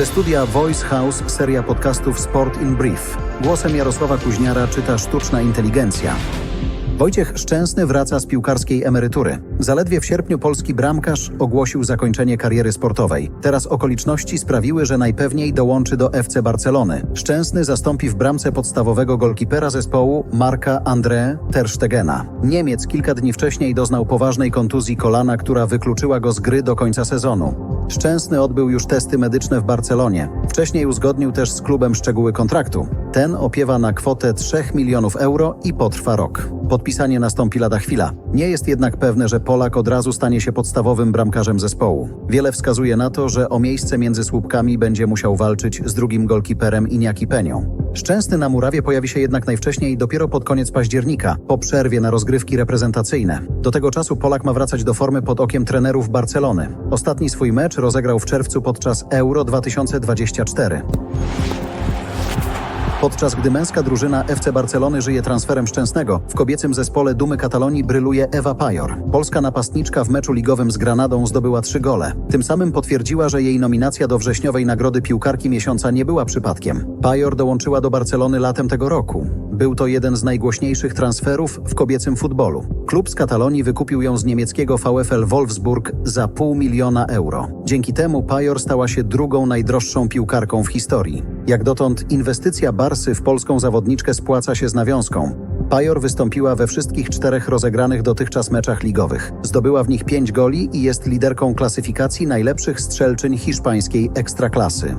Ze studia Voice House seria podcastów Sport in Brief. Głosem Jarosława Kuźniara czyta sztuczna inteligencja. Wojciech Szczęsny wraca z piłkarskiej emerytury. Zaledwie w sierpniu polski bramkarz ogłosił zakończenie kariery sportowej. Teraz okoliczności sprawiły, że najpewniej dołączy do FC Barcelony. Szczęsny zastąpi w bramce podstawowego golkipera zespołu Marka André Ter Stegena. Niemiec kilka dni wcześniej doznał poważnej kontuzji kolana, która wykluczyła go z gry do końca sezonu. Szczęsny odbył już testy medyczne w Barcelonie. Wcześniej uzgodnił też z klubem szczegóły kontraktu. Ten opiewa na kwotę 3 milionów euro i potrwa rok. Podpisanie nastąpi lada chwila. Nie jest jednak pewne, że Polak od razu stanie się podstawowym bramkarzem zespołu. Wiele wskazuje na to, że o miejsce między słupkami będzie musiał walczyć z drugim golkiperem Iniaki Penią. Szczęsny na murawie pojawi się jednak najwcześniej dopiero pod koniec października, po przerwie na rozgrywki reprezentacyjne. Do tego czasu Polak ma wracać do formy pod okiem trenerów Barcelony. Ostatni swój mecz rozegrał w czerwcu podczas Euro 2024. Podczas gdy męska drużyna FC Barcelony żyje transferem Szczęsnego, w kobiecym zespole Dumy Katalonii bryluje Ewa Pajor. Polska napastniczka w meczu ligowym z Granadą zdobyła trzy gole. Tym samym potwierdziła, że jej nominacja do wrześniowej nagrody piłkarki miesiąca nie była przypadkiem. Pajor dołączyła do Barcelony latem tego roku. Był to jeden z najgłośniejszych transferów w kobiecym futbolu. Klub z Katalonii wykupił ją z niemieckiego VfL Wolfsburg za pół miliona euro. Dzięki temu Pajor stała się drugą najdroższą piłkarką w historii. Jak dotąd inwestycja Barsy w polską zawodniczkę spłaca się z nawiązką. Pajor wystąpiła we wszystkich czterech rozegranych dotychczas meczach ligowych. Zdobyła w nich pięć goli i jest liderką klasyfikacji najlepszych strzelczyń hiszpańskiej ekstraklasy.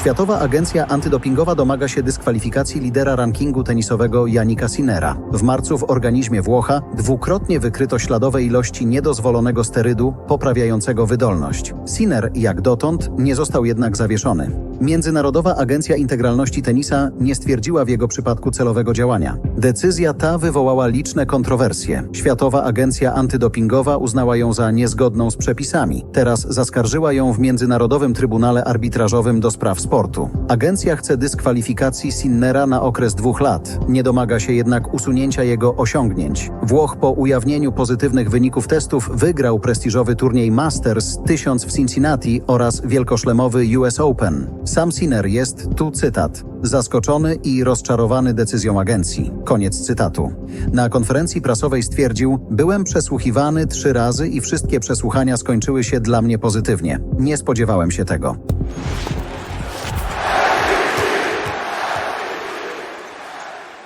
Światowa Agencja Antydopingowa domaga się dyskwalifikacji lidera rankingu tenisowego Janika Sinera. W marcu w organizmie Włocha dwukrotnie wykryto śladowe ilości niedozwolonego sterydu poprawiającego wydolność. Sinner, jak dotąd, nie został jednak zawieszony. Międzynarodowa Agencja Integralności Tenisa nie stwierdziła w jego przypadku celowego działania. Decyzja ta wywołała liczne kontrowersje. Światowa Agencja Antydopingowa uznała ją za niezgodną z przepisami. Teraz zaskarżyła ją w Międzynarodowym Trybunale Arbitrażowym do spraw sportu. Agencja chce dyskwalifikacji Sinnera na okres dwóch lat. Nie domaga się jednak usunięcia jego osiągnięć. Włoch po ujawnieniu pozytywnych wyników testów wygrał prestiżowy turniej Masters 1000 w Cincinnati oraz wielkoszlemowy US Open. Sam Sinner jest, tu cytat, zaskoczony i rozczarowany decyzją agencji. Koniec cytatu. Na konferencji prasowej stwierdził: Byłem przesłuchiwany trzy razy i wszystkie przesłuchania skończyły się dla mnie pozytywnie. Nie spodziewałem się tego.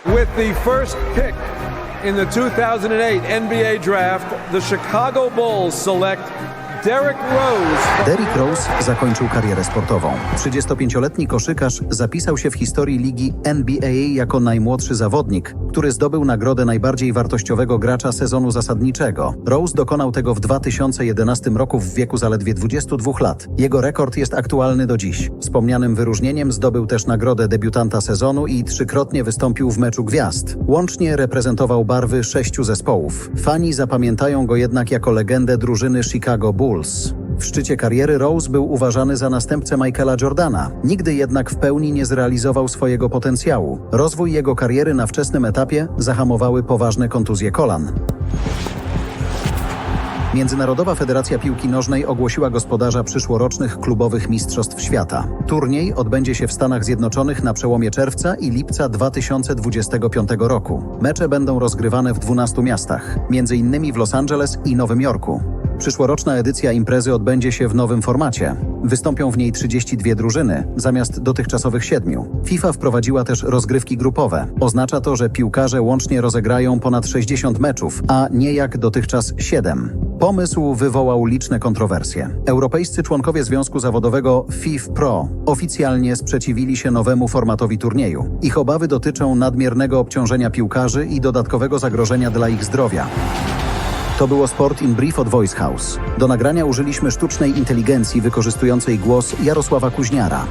With the first pick in the 2008 NBA draft, the Chicago Bulls select Derrick Rose. Rose zakończył karierę sportową. 35-letni koszykarz zapisał się w historii ligi NBA jako najmłodszy zawodnik, który zdobył nagrodę najbardziej wartościowego gracza sezonu zasadniczego. Rose dokonał tego w 2011 roku w wieku zaledwie 22 lat. Jego rekord jest aktualny do dziś. Wspomnianym wyróżnieniem zdobył też nagrodę debiutanta sezonu i trzykrotnie wystąpił w meczu gwiazd. Łącznie reprezentował barwy sześciu zespołów. Fani zapamiętają go jednak jako legendę drużyny Chicago Bulls. W szczycie kariery Rose był uważany za następcę Michaela Jordana. Nigdy jednak w pełni nie zrealizował swojego potencjału. Rozwój jego kariery na wczesnym etapie zahamowały poważne kontuzje kolan. Międzynarodowa Federacja Piłki Nożnej ogłosiła gospodarza przyszłorocznych klubowych Mistrzostw Świata. Turniej odbędzie się w Stanach Zjednoczonych na przełomie czerwca i lipca 2025 roku. Mecze będą rozgrywane w 12 miastach, innymi w Los Angeles i Nowym Jorku. Przyszłoroczna edycja imprezy odbędzie się w nowym formacie. Wystąpią w niej 32 drużyny, zamiast dotychczasowych siedmiu. FIFA wprowadziła też rozgrywki grupowe. Oznacza to, że piłkarze łącznie rozegrają ponad 60 meczów, a nie jak dotychczas 7. Pomysł wywołał liczne kontrowersje. Europejscy członkowie Związku Zawodowego FIF Pro oficjalnie sprzeciwili się nowemu formatowi turnieju. Ich obawy dotyczą nadmiernego obciążenia piłkarzy i dodatkowego zagrożenia dla ich zdrowia. To było Sport in Brief od Voice House. Do nagrania użyliśmy sztucznej inteligencji wykorzystującej głos Jarosława Kuźniara.